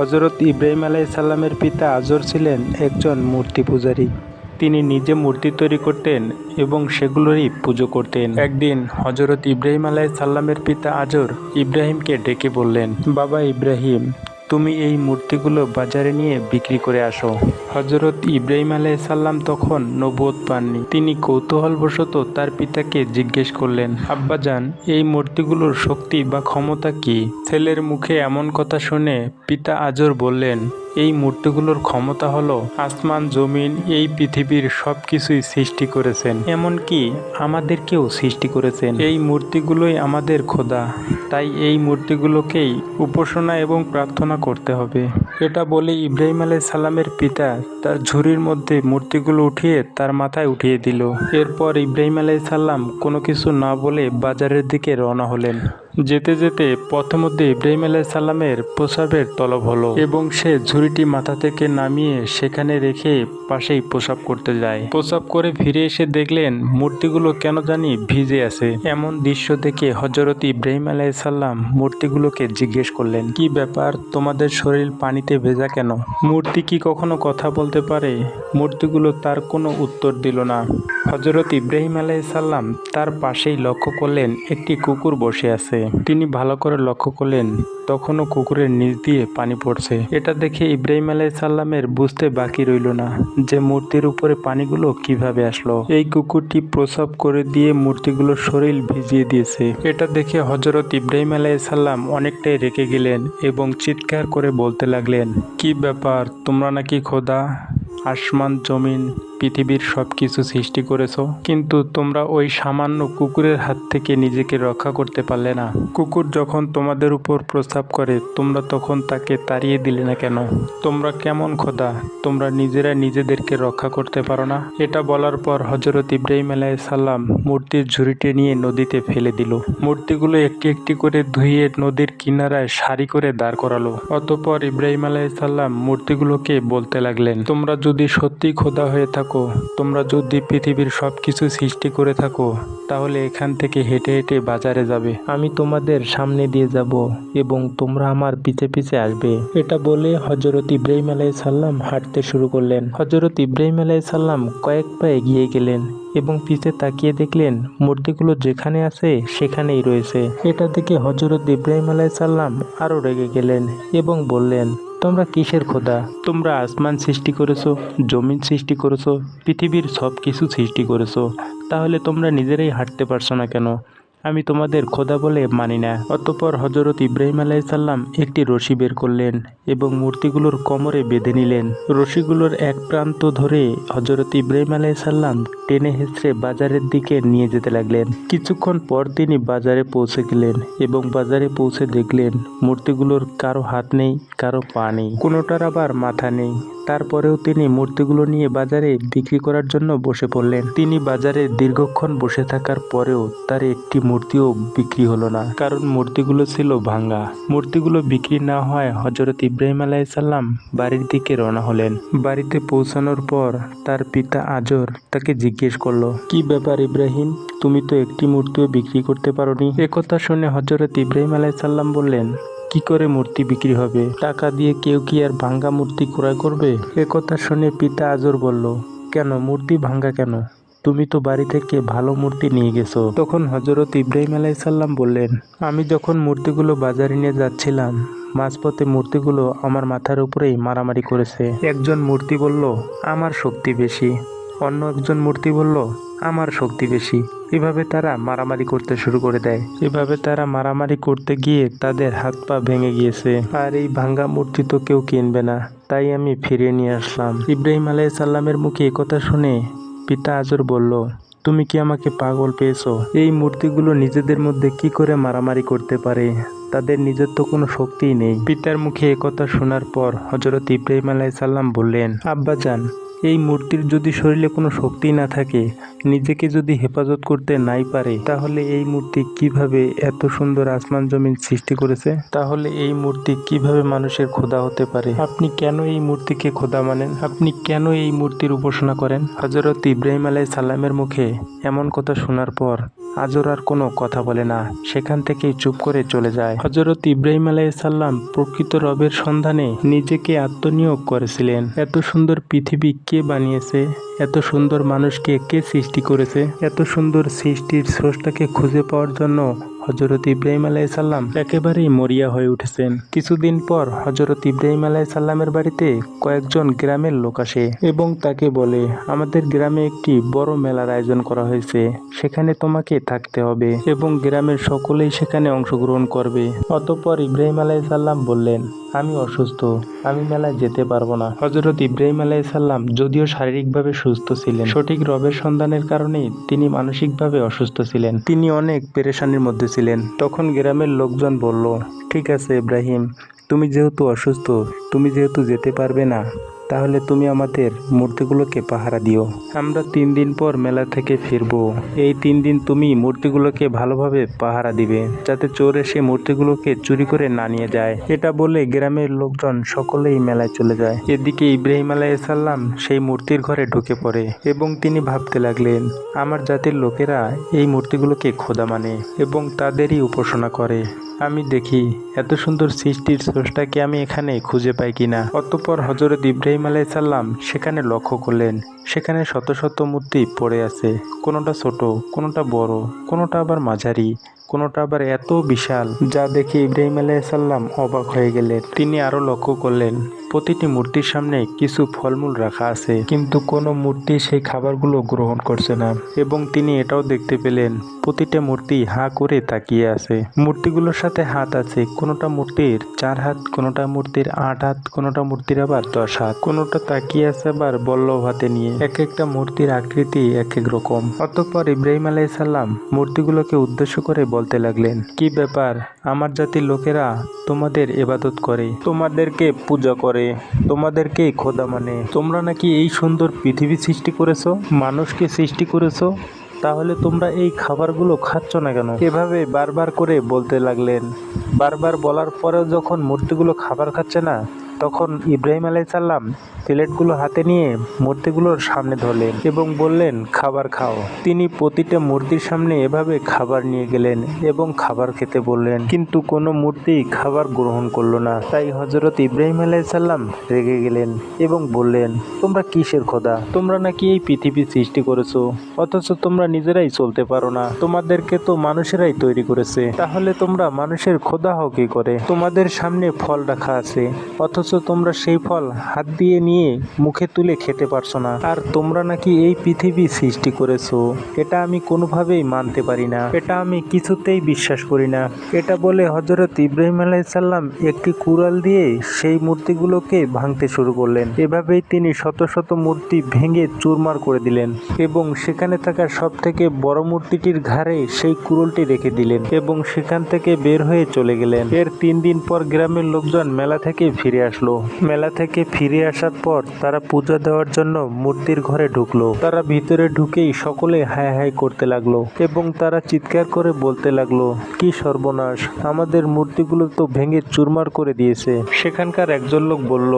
হজরত ইব্রাহিম আলাইসাল্লামের পিতা আজর ছিলেন একজন মূর্তি পূজারী। তিনি নিজে মূর্তি তৈরি করতেন এবং সেগুলোরই পুজো করতেন। একদিন হজরত ইব্রাহিম আলাই সাল্লামের পিতা আজর ইব্রাহিমকে ডেকে বললেন, বাবা ইব্রাহিম তুমি এই মূর্তিগুলো বাজারে নিয়ে বিক্রি করে আসো। হজরত ইব্রাহিম আলাইসাল্লাম তখন নবুয়ত পাননি। তিনি কৌতূহলবশত তার পিতাকে জিজ্ঞেস করলেন আব্বাজান এই মূর্তিগুলোর শক্তি বা ক্ষমতা কি? ছেলের মুখে এমন কথা শুনে পিতা আজর বললেন এই মূর্তিগুলোর ক্ষমতা হলো আসমান, জমিন, এই পৃথিবীর সব কিছুই সৃষ্টি করেছেন। এমনকি আমাদেরকেও সৃষ্টি করেছেন। এই মূর্তিগুলোই আমাদের খোদা। তাই এই মূর্তিগুলোকেই উপাসনা এবং প্রার্থনা করতে হবে। এটা বলে ইব্রাহিম আলাই সালামের পিতা তার ঝুড়ির মধ্যে মূর্তিগুলো উঠিয়ে তার মাথায় উঠিয়ে দিল। এরপর ইব্রাহিম আলাই সাল্লাম কোনো কিছু না বলে বাজারের দিকে রওনা হলেন। যেতে যেতে পথে মধ্যে ইব্রাহিম আলাই সাল্লামের প্রসাবের তলব হলো এবং সে ঝুড়িটি মাথা থেকে নামিয়ে সেখানে রেখে পাশেই প্রসাব করতে যায়। প্রসাব করে ফিরে এসে দেখলেন মূর্তিগুলো কেন জানি ভিজে আছে। এমন দৃশ্য দেখে হজরত ইব্রাহিম সাল্লাম মূর্তিগুলোকে জিজ্ঞেস করলেন, কি ব্যাপার? তোমাদের শরীর পানিতে ভেজা কেন? মূর্তি কি কখনো কথা বলতে পারে? মূর্তিগুলো তার কোনো উত্তর দিল না। হজরত ইব্রাহিম সাল্লাম তার পাশেই লক্ষ্য করলেন একটি কুকুর বসে আছে। তিনি ভালো করে লক্ষ্য করলেন, তখনও কুকুরের নিচ দিয়ে পানি পড়ছে। এটা দেখে ইব্রাহিম আলাই সাল্লামের বুঝতে বাকি রইল না যে মূর্তির উপরে পানিগুলো কীভাবে আসলো। এই কুকুরটি প্রসব করে দিয়ে মূর্তিগুলোর শরীর ভিজিয়ে দিয়েছে। এটা দেখে হজরত ইব্রাহিম আলাই সাল্লাম অনেকটাই রেগে গেলেন এবং চিৎকার করে বলতে লাগলেন, কি ব্যাপার, তোমরা নাকি খোদা? আসমান, জমিন পৃথিবীর সব কিছু সৃষ্টি করেছ, কিন্তু তোমরা ওই সামান্য কুকুরের হাত থেকে নিজেকে রক্ষা করতে পারলে না। কুকুর যখন তোমাদের উপর প্রস্তাব করে, তোমরা তখন তাকে তাড়িয়ে দিলে না কেন? তোমরা কেমন খোদা? তোমরা নিজেরা নিজেদেরকে রক্ষা করতে পারো না? এটা বলার পর হজরত ইব্রাহিম আলাই সাল্লাম মূর্তির ঝুড়িটি নিয়ে নদীতে ফেলে দিল। মূর্তিগুলো একটি একটি করে ধুইয়ে নদীর কিনারায় সারি করে দাঁড় করালো। অতপর ইব্রাহিম আলাই সাল্লাম মূর্তিগুলোকে বলতে লাগলেন, তোমরা যদি সত্যি খোদা হয়ে থাকো তোমরা যদি পৃথিবীর সব কিছু সৃষ্টি করে থাকো, তাহলে এখান থেকে হেঁটে হেঁটে বাজারে যাবে। আমি তোমাদের সামনে দিয়ে যাব এবং তোমরা আমার পিছে পিছে আসবে। এটা বলে হজরত ইব্রাহিম আলাই সাল্লাম হাঁটতে শুরু করলেন। হজরত ইব্রাহিম আলাই সাল্লাম কয়েক পা এগিয়ে গেলেন এবং পিছে তাকিয়ে দেখলেন মূর্তিগুলো যেখানে আছে সেখানেই রয়েছে। এটা দেখে হজরত ইব্রাহিম আলাই সাল্লাম আরও রেগে গেলেন এবং বললেন তোমরা কিসের খোদা? তোমরা আসমান সৃষ্টি করেছ, জমিন সৃষ্টি করেছ, পৃথিবীর সব কিছু সৃষ্টি করেছ। তাহলে তোমরা নিজেরাই হাঁটতে পারছ না কেন? আমি তোমাদের খোদা বলে মানি না। অতপর হজরত ইব্রাহিম আলাইসাল্লাম একটি রশি বের করলেন এবং মূর্তিগুলোর কোমরে বেঁধে নিলেন। রশিগুলোর এক প্রান্ত ধরে হজরত ইব্রাহিম আলাইসাল্লাম টেনে হেঁচড়ে বাজারের দিকে নিয়ে যেতে লাগলেন। কিছুক্ষণ পর তিনি বাজারে পৌঁছে গেলেন এবং বাজারে পৌঁছে দেখলেন মূর্তিগুলোর কারও হাত নেই, কারও পা নেই, কোনোটার আবার মাথা নেই। তারপরেও তিনি মূর্তিগুলো নিয়ে বাজারে বিক্রি করার জন্য বসে পড়লেন। তিনি বাজারে দীর্ঘক্ষণ বসে থাকার পরেও তার একটি মূর্তিও বিক্রি হলো না। কারণ মূর্তিগুলো ছিল ভাঙ্গা। মূর্তিগুলো বিক্রি না হয় হজরত ইব্রাহিম আলাইসাল্লাম বাড়ির দিকে রওনা হলেন। বাড়িতে পৌঁছানোর পর তার পিতা আজর তাকে জিজ্ঞেস করল, কি ব্যাপার ইব্রাহিম? তুমি তো একটি মূর্তিও বিক্রি করতে পারোনি। একথা শুনে হজরত ইব্রাহিম আলাইসাল্লাম বললেন, কি করে মূর্তি বিক্রি হবে? টাকা দিয়ে কেউ কি আর ভাঙ্গা মূর্তি ক্রয় করবে? একথা শুনে পিতা আজর বলল, কেন? মূর্তি ভাঙ্গা কেন? তুমি তো বাড়ি থেকে ভালো মূর্তি নিয়ে গেছো। তখন হজরত ইব্রাহিম আলাইসাল্লাম বললেন, আমি যখন মূর্তিগুলো বাজারে নিয়ে যাচ্ছিলাম, মাঝপথে মূর্তিগুলো আমার মাথার উপরেই মারামারি করেছে। একজন মূর্তি বলল, আমার শক্তি বেশি। অন্য একজন মূর্তি বলল, আমার শক্তি বেশি। এভাবে তারা মারামারি করতে শুরু করে দেয়। এভাবে তারা মারামারি করতে গিয়ে তাদের হাত পা ভেঙে গিয়েছে। আর এই ভাঙ্গা মূর্তি তো কেউ কিনবে না, তাই আমি ফিরিয়ে নিয়ে আসলাম। ইব্রাহিম আলাই সাল্লামের মুখে কথা শুনে পিতা আজর বলল, তুমি কি আমাকে পাগল পেয়েছ? এই মূর্তিগুলো নিজেদের মধ্যে কি করে মারামারি করতে পারে? তাদের নিজের তো কোনো শক্তিই নেই। পিতার মুখে একথা শোনার পর হজরত ইব্রাহিম আলাইসাল্লাম বললেন, আব্বাজান এই মূর্তির যদি শরীরে কোনো শক্তি না থাকে, নিজেকে যদি হেফাজত করতে নাই পারে, তাহলে এই মূর্তি কীভাবে এত সুন্দর আসমান জমিন সৃষ্টি করেছে? তাহলে এই মূর্তি কীভাবে মানুষের খোদা হতে পারে? আপনি কেন এই মূর্তিকে খোদা মানেন? আপনি কেন এই মূর্তির উপাসনা করেন? হজরত ইব্রাহিম আলাই সাল্লামের মুখে এমন কথা শোনার পর আজর আর কোনো কথা বলে না, সেখান থেকেই চুপ করে চলে যায়। হজরত ইব্রাহিম আলাইসাল্লাম প্রকৃত রবের সন্ধানে নিজেকে আত্মনিয়োগ করেছিলেন। এত সুন্দর পৃথিবী কে বানিয়েছে? এত সুন্দর মানুষকে কে সৃষ্টি করেছে? এত সুন্দর সৃষ্টির স্রষ্টাকে খুঁজে পাওয়ার জন্য হজরত ইব্রাহিম আলাইসাল্লাম একেবারেই মরিয়া হয়ে উঠেছেন। কিছুদিন পর হজরত ইব্রাহিম আলাইসাল্লামের বাড়িতে কয়েকজন গ্রামের লোক আসে এবং তাকে বলে, আমাদের গ্রামে একটি বড় মেলার আয়োজন করা হয়েছে। সেখানে তোমাকে থাকতে হবে এবং গ্রামের সকলেই সেখানে অংশগ্রহণ করবে। অতঃপর ইব্রাহিম আলাইসাল্লাম বললেন, আমি অসুস্থ। আমি মেলায় যেতে পারব না। হজরত ইব্রাহিম আলাইসাল্লাম যদিও শারীরিকভাবে সুস্থ ছিলেন, সঠিক রবের সন্ধানের কারণে তিনি মানসিকভাবে অসুস্থ ছিলেন। তিনি অনেক পেরেশানির মধ্যে ছিলেন তখন গ্রামের লোকজন বলল, ঠিক আছে ইব্রাহিম, তুমি যেহেতু অসুস্থ, তুমি যেহেতু যেতে পারবে না। তাহলে তুমি আমাদের মূর্তিগুলোকে পাহারা দিও। আমরা তিন দিন পর মেলা থেকে ফিরবো। এই তিন দিন তুমি মূর্তিগুলোকে ভালোভাবে পাহারা দিবে, যাতে চোর এসে মূর্তিগুলোকে চুরি করে না নিয়ে যায়। এটা বলে গ্রামের লোকজন সকলেই মেলায় চলে যায়। এদিকে ইব্রাহিম আলাইসাল্লাম সেই মূর্তির ঘরে ঢুকে পড়ে এবং তিনি ভাবতে লাগলেন, আমার জাতির লোকেরা এই মূর্তিগুলোকে খোদা মানে এবং তাদেরই উপাসনা করে। আমি দেখি এত সুন্দর সৃষ্টির স্রষ্টাকে আমি এখানে খুঁজে পাই কিনা? অতঃপর হজরত ইব্রাহিম আলাইসাল্লাম সেখানে লক্ষ্য করলেন, সেখানে শত শত মূর্তি পড়ে আছে। কোনোটা ছোট, কোনোটা বড়, কোনোটা আবার মাঝারি, কোনোটা আবার এত বিশাল, যা দেখে ইব্রাহিম আলাইসাল্লাম অবাক হয়ে গেলেন। তিনি আরও লক্ষ্য করলেন, প্রতিটি মূর্তির সামনে কিছু ফলমূল রাখা আছে, কিন্তু কোনো মূর্তি সেই খাবারগুলো গ্রহণ করছে না। এবং তিনি এটাও দেখতে পেলেন, প্রতিটা মূর্তি হাঁ করে তাকিয়ে আছে। মূর্তিগুলোর সাথে হাত আছে, কোনোটা মূর্তির চার হাত, কোনোটা মূর্তির আট হাত, কোনোটা মূর্তির আবার দশ হাত। কোনোটা তাকিয়ে আছে আবার বল্লভ হাতে নিয়ে। এক একটা মূর্তির আকৃতি এক এক রকম। অতঃপর ইব্রাহিম আলাইসাল্লাম মূর্তিগুলোকে উদ্দেশ্য করে বলতে লাগলেন, কি ব্যাপার? আমার জাতির লোকেরা তোমাদের এবাদত করে, তোমাদেরকে পূজা করে, তোমাদেরকে খোদা মানে। তোমরা নাকি এই সুন্দর পৃথিবী সৃষ্টি করেছ, মানুষকে সৃষ্টি করেছ? তাহলে তোমরা এই খাবারগুলো খাচ্ছ না কেন? এভাবে বারবার করে বলতে লাগলেন। বারবার বলার পরেও যখন মূর্তিগুলো খাবার খাচ্ছে না তখন ইব্রাহিম আলাইসাল্লাম প্লেটগুলো হাতে নিয়ে মূর্তিগুলোর সামনে ধরলেন এবং বললেন, খাবার খাও। তিনি প্রতিটা মূর্তির সামনে এভাবে খাবার নিয়ে গেলেন এবং খাবার খেতে বললেন, কিন্তু কোনো মূর্তি খাবার গ্রহণ করল না। তাই হজরত ইব্রাহিম আলাইসাল্লাম রেগে গেলেন এবং বললেন, তোমরা কিসের খোদা? তোমরা নাকি এই পৃথিবী সৃষ্টি করেছ? অথচ তোমরা নিজেরাই চলতে পারো না। তোমাদেরকে তো মানুষেরাই তৈরি করেছে। তাহলে তোমরা মানুষের খোদা হও কি করে? তোমাদের সামনে ফল রাখা আছে, অথচ তোমরা সেই ফল হাত দিয়ে নিয়ে মুখে তুলে খেতে পারছ না। আর তোমরা নাকি এই পৃথিবী সৃষ্টি করেছ। এটা আমি কোনোভাবেই মানতে পারি না। এটা আমি কিছুতেই বিশ্বাস করি না। এটা বলে হজরত ইব্রাহিম আলাইসাল্লাম একটি কুড়াল দিয়ে সেই মূর্তিগুলোকে ভাঙতে শুরু করলেন। এভাবেই তিনি শত শত মূর্তি ভেঙে চুরমার করে দিলেন এবং সেখানে থাকা সব থেকে বড় মূর্তিটির ঘাড়ে সেই কুড়লটি রেখে দিলেন এবং সেখান থেকে বের হয়ে চলে গেলেন। এর তিন দিন পর গ্রামের লোকজন মেলা থেকে ফিরে আসলো। মেলা থেকে ফিরে আসার পর তারা পূজা দেওয়ার জন্য মূর্তির ঘরে ঢুকলো। তারা ভিতরে ঢুকেই সকলে হায় হায় করতে লাগল এবং তারা চিৎকার করে বলতে লাগল, কি সর্বনাশ, আমাদের মূর্তিগুলো তো ভেঙে চুরমার করে দিয়েছে। সেখানকার একজন লোক বলল,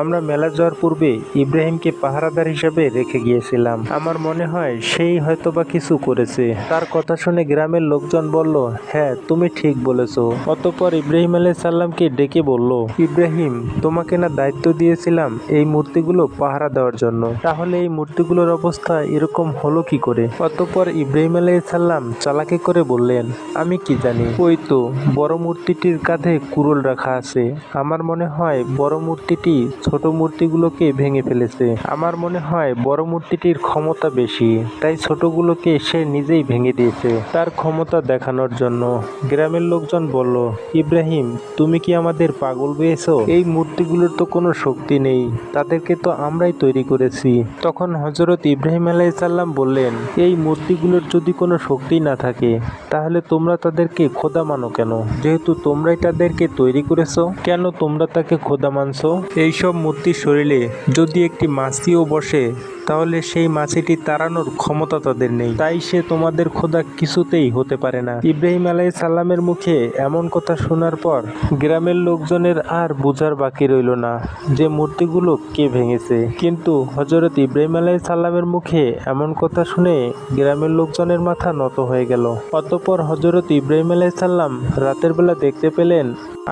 আমরা মেলা যাওয়ার পূর্বে ইব্রাহিমকে পাহারাদার হিসেবে রেখে গিয়েছিলাম। আমার মনে হয় সেই হয়তোবা কিছু করেছে। তার কথা শুনে গ্রামের লোকজন বলল হ্যাঁ তুমি ঠিক বলেছ। অতঃপর ইব্রাহিম আলাই সাল্লামকে ডেকে বলল, ইব্রাহিম তোমাকে না দায়িত্ব দিয়েছিলাম এই মূর্তিগুলো পাহারা দেওয়ার জন্য। তাহলে এই মূর্তিগুলোর অবস্থা এরকম হলো কি করে? অতঃপর ইব্রাহিম আলাই সাল্লাম চালাকি করে বললেন, আমি কি জানি? ওই তো, বড় মূর্তিটির কাঁধে কুরল রাখা আছে। আমার মনে হয় বড় মূর্তিটি ছোট মূর্তিগুলোকে ভেঙে ফেলেছে। আমার মনে হয় বড় মূর্তিটির ক্ষমতা বেশি, তাই ছোটগুলোকে সে নিজেই ভেঙে দিয়েছে তার ক্ষমতা দেখানোর জন্য। গ্রামের লোকজন বলল, ইব্রাহিম, তুমি কি আমাদের পাগল পেয়েছ এই মূর্তিগুলোর তো কোনো শক্তি নেই, তাদেরকে তো আমরাই তৈরি করেছি। তখন হজরত ইব্রাহিম আলাইসাল্লাম বললেন, এই মূর্তিগুলোর যদি কোনো শক্তি না থাকে, তাহলে তোমরা তাদেরকে খোদা মানো কেন? যেহেতু তোমরাই তাদেরকে তৈরি করেছ, কেন তোমরা তাকে খোদা মানছো? এইসব মূর্তির শরীরে যদি একটি মাছিও বসে তাহলে সেই মাছিটি তাড়ানোর ক্ষমতা তাদের নেই। তাই সে তোমাদের খোদা কিছুতেই হতে পারে না। ইব্রাহিম আলাই সাল্লামের মুখে এমন কথা শোনার পর গ্রামের লোকজনের আর বোঝার বাকি রইল না যে মূর্তিগুলো কে ভেঙেছে। কিন্তু হজরত ইব্রাহিম আলাই সাল্লামের মুখে এমন কথা শুনে গ্রামের লোকজনের মাথা নত হয়ে গেল। অতঃপর হজরত ইব্রাহিম আলাই সাল্লাম রাতের বেলা দেখতে পেলেন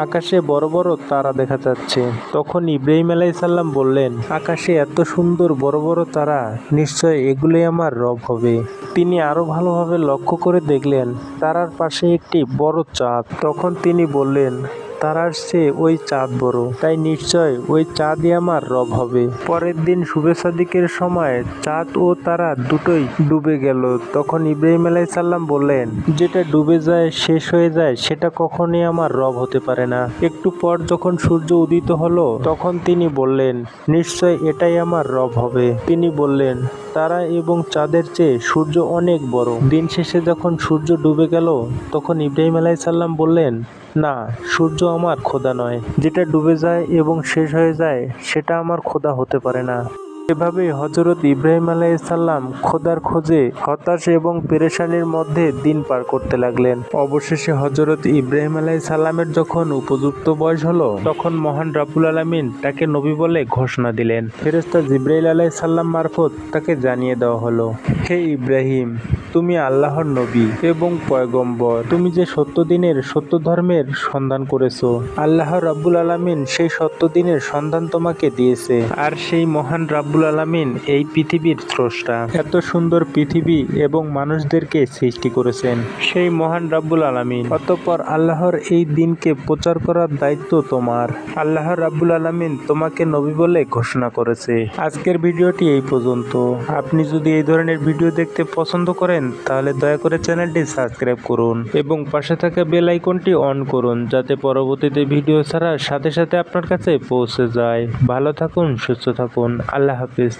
আকাশে বড় বড় তারা দেখা যাচ্ছে। তখন ইব্রাহিম আলাই সাল্লাম বললেন, আকাশে এত সুন্দর বড় বড় তারা নিশ্চয় এগুলোই আমার রব হবে। তিনি আরও ভালোভাবে লক্ষ্য করে দেখলেন, তারার পাশে একটি বড় চাঁদ। তখন তিনি বললেন তারার চেয়ে ওই চাঁদ বড়। তাই নিশ্চয় ওই চাঁদই আমার রব হবে। পরের দিন শুভে সাদিকের সময় চাঁদ ও তারা দুটোই ডুবে গেল। তখন ইব্রাহিম আলাই সাল্লাম বললেন, যেটা ডুবে যায়, শেষ হয়ে যায়, সেটা কখনই আমার রব হতে পারে না। একটু পর যখন সূর্য উদিত হলো, তখন তিনি বললেন, নিশ্চয় এটাই আমার রব হবে। তিনি বললেন, তারা এবং চাঁদের চেয়ে সূর্য অনেক বড়। দিন শেষে যখন সূর্য ডুবে গেল, তখন ইব্রাহিম আলাই সাল্লাম বললেন, না, সূর্য আমার খোদা নয়। যেটা ডুবে যায় এবং শেষ হয়ে যায়, সেটা আমার খোদা হতে পারে না। এভাবে হজরত ইব্রাহিম আলাইসাল্লাম খোদার খোঁজে হতাশ এবং পেরেশানির মধ্যে দিন পার করতে লাগলেন। অবশেষে হজরত ইব্রাহিম আলাইসাল্লামের যখন উপযুক্ত বয়স হলো, তখন মহান রাবুল আলমিন তাকে নবী বলে ঘোষণা দিলেন। ফেরেস্তা জিব্রাইল আলাইসাল্লাম মারফত তাকে জানিয়ে দেওয়া হলো, হে ইব্রাহিম তুমি আল্লাহর নবী এবং পয়গম্বর। তুমি যে সত্য দিনের সত্য ধর্মের সন্ধান করেছ। আল্লাহ রাব্বুল আলামিন সেই সত্য দিনের সন্ধান তোমাকে দিয়েছে। আর সেই মহান রাব্বুল আলামিন এই পৃথিবীর স্রষ্টা। এত সুন্দর পৃথিবী এবং মানুষদেরকে সৃষ্টি করেছেন সেই মহান রাব্বুল আলামিন। অতঃপর আল্লাহর এই দিনকে প্রচার করার দায়িত্ব তোমার। আল্লাহ রাব্বুল আলামিন তোমাকে নবী বলে ঘোষণা করেছে। আজকের ভিডিওটি এই পর্যন্ত। আপনি যদি এই ধরনের ভিডিও দেখতে পছন্দ করেন তাহলে দয়া করে চ্যানেলটি সাবস্ক্রাইব করুন এবং পাশে থাকা বেল আইকনটি অন করুন, যাতে পরবর্তীতে ভিডিও ছাড়া সাথে সাথে আপনার কাছে পৌঁছে যায়। ভালো থাকুন, সুস্থ থাকুন, আল্লাহ হাফিজ।